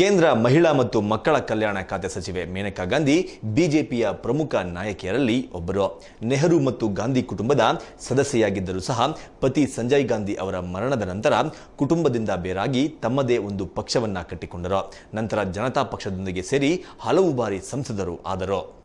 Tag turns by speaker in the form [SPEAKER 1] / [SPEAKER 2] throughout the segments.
[SPEAKER 1] ಕೇಂದ್ರ ಮಹಿಳಾ ಮತ್ತು ಮಕ್ಕಳ ಕಲ್ಯಾಣ ಖಾತೆ ಸಚಿವೆ ಮೇನಕಾ ಗಾಂಧಿ ಬಿಜೆಪಿಯ ಪ್ರಮುಖ ನಾಯಕಿಯರಲ್ಲಿ ಒಬ್ಬರು. ನೆಹರು ಮತ್ತು ಗಾಂಧಿ ಕುಟುಂಬದ ಸದಸ್ಯೆಯಾಗಿದ್ದರೂ ಸಹ ಪತಿ ಸಂಜಯ್ ಗಾಂಧಿ ಅವರ ಮರಣದ ನಂತರ ಕುಟುಂಬದಿಂದ ಬೇರಾಗಿ ತಮ್ಮದೇ ಒಂದು ಪಕ್ಷವನ್ನ ಕಟ್ಟಿಕೊಂಡರು. ನಂತರ ಜನತಾ ಪಕ್ಷದೊಂದಿಗೆ ಸೇರಿ ಹಲವು ಬಾರಿ ಸಂಸದರು ಆದರು.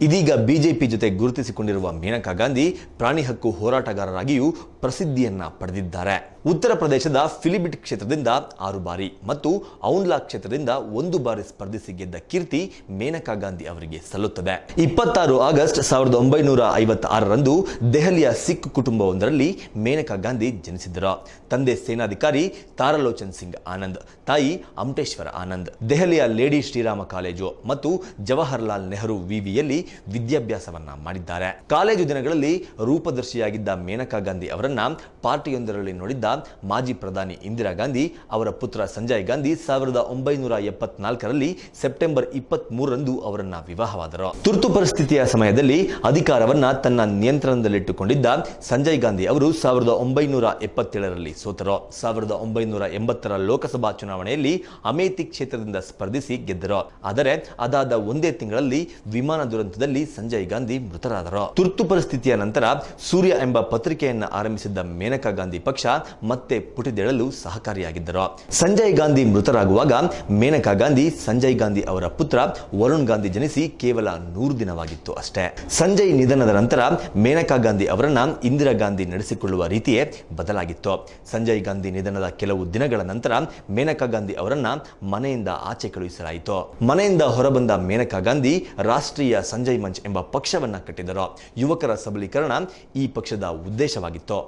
[SPEAKER 1] ಇದೀಗ ಬಿಜೆಪಿ ಜೊತೆ ಗುರುತಿಸಿಕೊಂಡಿರುವ ಮೇನಕಾ ಗಾಂಧಿ ಪ್ರಾಣಿ ಹಕ್ಕು ಹೋರಾಟಗಾರರಾಗಿಯೂ ಪ್ರಸಿದ್ಧಿಯನ್ನ ಪಡೆದಿದ್ದಾರೆ. ಉತ್ತರ ಪ್ರದೇಶದ ಫಿಲಿಬಿಟ್ ಕ್ಷೇತ್ರದಿಂದ ಆರು ಬಾರಿ ಮತ್ತು ಔನ್ಲಾ ಕ್ಷೇತ್ರದಿಂದ ಒಂದು ಬಾರಿ ಸ್ಪರ್ಧಿಸಿ ಗೆದ್ದ ಕೀರ್ತಿ ಮೇನಕಾ ಗಾಂಧಿ ಅವರಿಗೆ ಸಲ್ಲುತ್ತದೆ. ಇಪ್ಪತ್ತಾರು ಆಗಸ್ಟ್ ಸಾವಿರದ ಒಂಬೈನೂರ ಐವತ್ತಾರರಂದು ದೆಹಲಿಯ ಸಿಖ್ ಕುಟುಂಬವೊಂದರಲ್ಲಿ ಮೇನಕಾ ಗಾಂಧಿ ಜನಿಸಿದ್ದರು ತಂದೆ ಸೇನಾಧಿಕಾರಿ ತಾರಲೋಚನ್ ಸಿಂಗ್ ಆನಂದ್, ತಾಯಿ ಅಮಟೇಶ್ವರ ಆನಂದ್, ದೆಹಲಿಯ ಲೇಡಿ ಶ್ರೀರಾಮ ಕಾಲೇಜು ಮತ್ತು ಜವಾಹರ್ಲಾಲ್ ನೆಹರು ವಿವಿಯಲ್ಲಿ ವಿದ್ಯಾಭ್ಯಾಸವನ್ನ ಮಾಡಿದ್ದಾರೆ. ಕಾಲೇಜು ದಿನಗಳಲ್ಲಿ ರೂಪದರ್ಶಿಯಾಗಿದ್ದ ಮೇನಕಾ ಗಾಂಧಿ ಅವರನ್ನ ಪಾರ್ಟಿಯೊಂದರಲ್ಲಿ ನೋಡಿದ್ದ ಮಾಜಿ ಪ್ರಧಾನಿ ಇಂದಿರಾ ಗಾಂಧಿ, ಅವರ ಪುತ್ರ ಸಂಜಯ್ ಗಾಂಧಿ ಸಾವಿರದ ಒಂಬೈನೂರ ಎಪ್ಪತ್ನಾಲ್ಕರಲ್ಲಿ ಸೆಪ್ಟೆಂಬರ್ ಇಪ್ಪತ್ತ್ ಮೂರರಂದು ಅವರನ್ನ ವಿವಾಹವಾದರು. ತುರ್ತು ಪರಿಸ್ಥಿತಿಯ ಸಮಯದಲ್ಲಿ ಅಧಿಕಾರವನ್ನ ತನ್ನ ನಿಯಂತ್ರಣದಲ್ಲಿಟ್ಟುಕೊಂಡಿದ್ದ ಸಂಜಯ್ ಗಾಂಧಿ ಅವರು ಸಾವಿರದ ಒಂಬೈನೂರ ಎಪ್ಪತ್ತೇಳರಲ್ಲಿ ಸೋತರು. ಸಾವಿರದ ಒಂಬೈನೂರ ಎಂಬತ್ತರ ಲೋಕಸಭಾ ಚುನಾವಣೆಯಲ್ಲಿ ಅಮೇಥಿ ಕ್ಷೇತ್ರದಿಂದ ಸ್ಪರ್ಧಿಸಿ ಗೆದ್ದರು. ಆದರೆ ಅದಾದ ಒಂದೇ ತಿಂಗಳಲ್ಲಿ ವಿಮಾನ ದುರಂತದಲ್ಲಿ ಸಂಜಯ್ ಗಾಂಧಿ ಮೃತರಾದರು. ತುರ್ತು ಪರಿಸ್ಥಿತಿಯ ನಂತರ ಸೂರ್ಯ ಎಂಬ ಪತ್ರಿಕೆಯನ್ನು ಪತ್ರಿಕೆಯನ್ನ ಆರಂಭಿಸಿದ್ದ ಮೇನಕಾ ಗಾಂಧಿ ಪಕ್ಷ ಮತ್ತೆ ಪುಟಿದೇಳಲು ಸಹಕಾರಿಯಾಗಿದ್ದರು. ಸಂಜಯ್ ಗಾಂಧಿ ಮೃತರಾಗುವಾಗ ಮೇನಕಾ ಗಾಂಧಿ, ಸಂಜಯ್ ಗಾಂಧಿ ಅವರ ಪುತ್ರ ವರುಣ್ ಗಾಂಧಿ ಜನಿಸಿ ಕೇವಲ ನೂರು ದಿನವಾಗಿತ್ತು ಅಷ್ಟೇ. ಸಂಜಯ್ ನಿಧನದ ನಂತರ ಮೇನಕಾ ಗಾಂಧಿ ಅವರನ್ನ ಇಂದಿರಾ ಗಾಂಧಿ ನಡೆಸಿಕೊಳ್ಳುವ ರೀತಿಯೇ ಬದಲಾಗಿತ್ತು. ಸಂಜಯ್ ಗಾಂಧಿ ನಿಧನದ ಕೆಲವು ದಿನಗಳ ನಂತರ ಮೇನಕಾ ಗಾಂಧಿ ಅವರನ್ನ ಮನೆಯಿಂದ ಆಚೆ ಕಳುಹಿಸಲಾಯಿತು. ಮನೆಯಿಂದ ಹೊರಬಂದ ಮೇನಕಾ ಗಾಂಧಿ ರಾಷ್ಟ್ರೀಯ ಸಂಜಯ್ ಮಂಚ್ ಎಂಬ ಪಕ್ಷವನ್ನ ಕಟ್ಟಿದರು. ಯುವಕರ ಸಬಲೀಕರಣ ಈ ಪಕ್ಷದ ಉದ್ದೇಶವಾಗಿತ್ತು.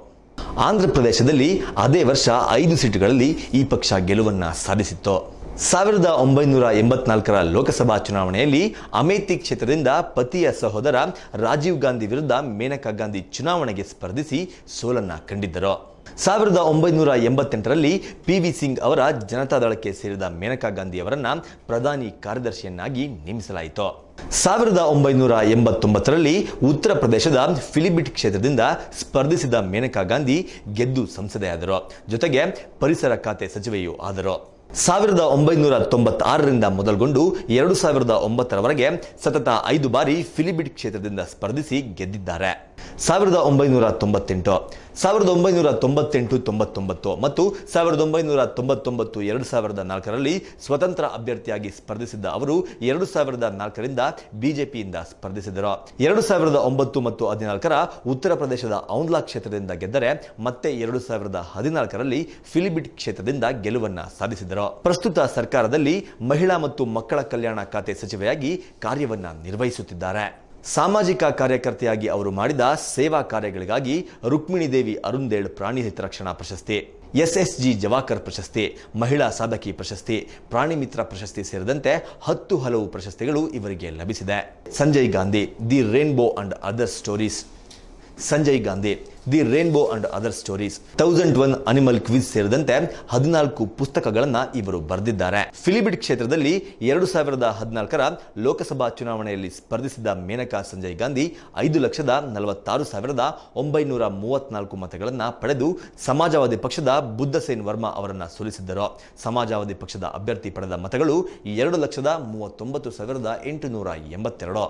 [SPEAKER 1] ಆಂಧ್ರ ಪ್ರದೇಶದಲ್ಲಿ ಅದೇ ವರ್ಷ ಐದು ಸೀಟುಗಳಲ್ಲಿ ಈ ಪಕ್ಷ ಗೆಲುವನ್ನ ಸಾಧಿಸಿತ್ತು. ಸಾವಿರದ ಒಂಬೈನೂರ ಎಂಬತ್ನಾಲ್ಕರ ಲೋಕಸಭಾ ಚುನಾವಣೆಯಲ್ಲಿ ಅಮೇಥಿ ಕ್ಷೇತ್ರದಿಂದ ಪತಿಯ ಸಹೋದರ ರಾಜೀವ್ ಗಾಂಧಿ ವಿರುದ್ಧ ಮೇನಕಾ ಗಾಂಧಿ ಚುನಾವಣೆಗೆ ಸ್ಪರ್ಧಿಸಿ ಸೋಲನ್ನ ಕಂಡಿದ್ದರು. ಸಾವಿರದ ಒಂಬೈನೂರ ಎಂಬತ್ತೆಂಟರಲ್ಲಿ ಪಿ ವಿ ಸಿಂಗ್ ಅವರ ಜನತಾದಳಕ್ಕೆ ಸೇರಿದ ಮೇನಕಾ ಗಾಂಧಿ ಅವರನ್ನ ಪ್ರಧಾನಿ ಕಾರ್ಯದರ್ಶಿಯನ್ನಾಗಿ ನೇಮಿಸಲಾಯಿತು. ಸಾವಿರದ ಒಂಬೈನೂರ ಎಂಬತ್ತೊಂಬತ್ತರಲ್ಲಿ ಉತ್ತರ ಪ್ರದೇಶದ ಫಿಲಿಬಿಟ್ ಕ್ಷೇತ್ರದಿಂದ ಸ್ಪರ್ಧಿಸಿದ ಮೇನಕಾ ಗಾಂಧಿ ಗೆದ್ದು ಸಂಸದೆಯಾದರು. ಜೊತೆಗೆ ಪರಿಸರ ಖಾತೆ ಸಚಿವೆಯೂ ಆದರು. ಸಾವಿರದ ಒಂಬೈನೂರ ತೊಂಬತ್ತಾರರಿಂದ ಮೊದಲುಗೊಂಡು ಎರಡು ಸಾವಿರದ ಒಂಬತ್ತರವರೆಗೆ ಸತತ ಐದು ಬಾರಿ ಫಿಲಿಬಿಟ್ ಕ್ಷೇತ್ರದಿಂದ ಸ್ಪರ್ಧಿಸಿ ಗೆದ್ದಿದ್ದಾರೆ. ಸಾವಿರದ ಒಂಬೈನೂರ ತೊಂಬತ್ತೆಂಟು, ಸಾವಿರದ ಒಂಬೈನೂರ ತೊಂಬತ್ತೆಂಟು, ತೊಂಬತ್ತೊಂಬತ್ತು ಮತ್ತು ಸಾವಿರದ ಒಂಬೈನೂರ ತೊಂಬತ್ತೊಂಬತ್ತು, ಎರಡು ಸಾವಿರದ ನಾಲ್ಕರಲ್ಲಿ ಸ್ವತಂತ್ರ ಅಭ್ಯರ್ಥಿಯಾಗಿ ಸ್ಪರ್ಧಿಸಿದ್ದ ಅವರು ಎರಡು ಸಾವಿರದ ನಾಲ್ಕರಿಂದ ಬಿಜೆಪಿಯಿಂದ ಸ್ಪರ್ಧಿಸಿದರು. ಎರಡು ಸಾವಿರದ ಒಂಬತ್ತು ಮತ್ತು ಹದಿನಾಲ್ಕರ ಉತ್ತರ ಪ್ರದೇಶದ ಔನ್ಲಾ ಕ್ಷೇತ್ರದಿಂದ ಗೆದ್ದರೆ ಮತ್ತೆ ಎರಡು ಸಾವಿರದ ಹದಿನಾಲ್ಕರಲ್ಲಿ ಫಿಲಿಬಿಟ್ ಕ್ಷೇತ್ರದಿಂದ ಗೆಲುವನ್ನ ಸಾಧಿಸಿದರು. ಪ್ರಸ್ತುತ ಸರ್ಕಾರದಲ್ಲಿ ಮಹಿಳಾ ಮತ್ತು ಮಕ್ಕಳ ಕಲ್ಯಾಣ ಖಾತೆ ಸಚಿವೆಯಾಗಿ ಕಾರ್ಯವನ್ನು ನಿರ್ವಹಿಸುತ್ತಿದ್ದಾರೆ. ಸಾಮಾಜಿಕ ಕಾರ್ಯಕರ್ತೆಯಾಗಿ ಅವರು ಮಾಡಿದ ಸೇವಾ ಕಾರ್ಯಗಳಿಗಾಗಿ ರುಕ್ಮಿಣಿ ದೇವಿ ಅರುಂದೇಳ್ ಪ್ರಾಣಿ ಹಿತರಕ್ಷಣಾ ಪ್ರಶಸ್ತಿ, ಎಸ್ಎಸ್ಜಿ ಜವಾಕರ್ ಪ್ರಶಸ್ತಿ, ಮಹಿಳಾ ಸಾಧಕಿ ಪ್ರಶಸ್ತಿ, ಪ್ರಾಣಿ ಮಿತ್ರ ಪ್ರಶಸ್ತಿ ಸೇರಿದಂತೆ ಹತ್ತು ಹಲವು ಪ್ರಶಸ್ತಿಗಳು ಇವರಿಗೆ ಲಭಿಸಿದೆ. Sanjay Gandhi, the rainbow and other stories. Sanjay Gandhi the rainbow and other stories. Thousand one animal quiz ಸೇರಿದಂತೆ ಹದಿನಾಲ್ಕು ಪುಸ್ತಕಗಳನ್ನ ಇವರು ಬರೆದಿದ್ದಾರೆ. ಫಿಲಿಬಿಟ್ ಕ್ಷೇತ್ರದಲ್ಲಿ ಎರಡು ಸಾವಿರದ ಹದಿನಾಲ್ಕರ ಲೋಕಸಭಾ ಚುನಾವಣೆಯಲ್ಲಿ ಸ್ಪರ್ಧಿಸಿದ ಮೇನಕಾ ಸಂಜಯ್ ಗಾಂಧಿ ಐದು ಲಕ್ಷದ ನಲವತ್ತಾರು ಸಾವಿರದ ಒಂಬೈನೂರ ಮೂವತ್ನಾಲ್ಕು ಮತಗಳನ್ನ ಪಡೆದು ಸಮಾಜವಾದಿ ಪಕ್ಷದ ಬುದ್ಧಸೇನ್ ವರ್ಮಾ ಅವರನ್ನ ಸೋಲಿಸಿದ್ದರು. ಸಮಾಜವಾದಿ ಪಕ್ಷದ ಅಭ್ಯರ್ಥಿ ಪಡೆದ ಮತಗಳು ಎರಡು ಲಕ್ಷದ ಮೂವತ್ತೊಂಬತ್ತು ಸಾವಿರದ ಎಂಟುನೂರ ಎಂಬತ್ತೆರಡು.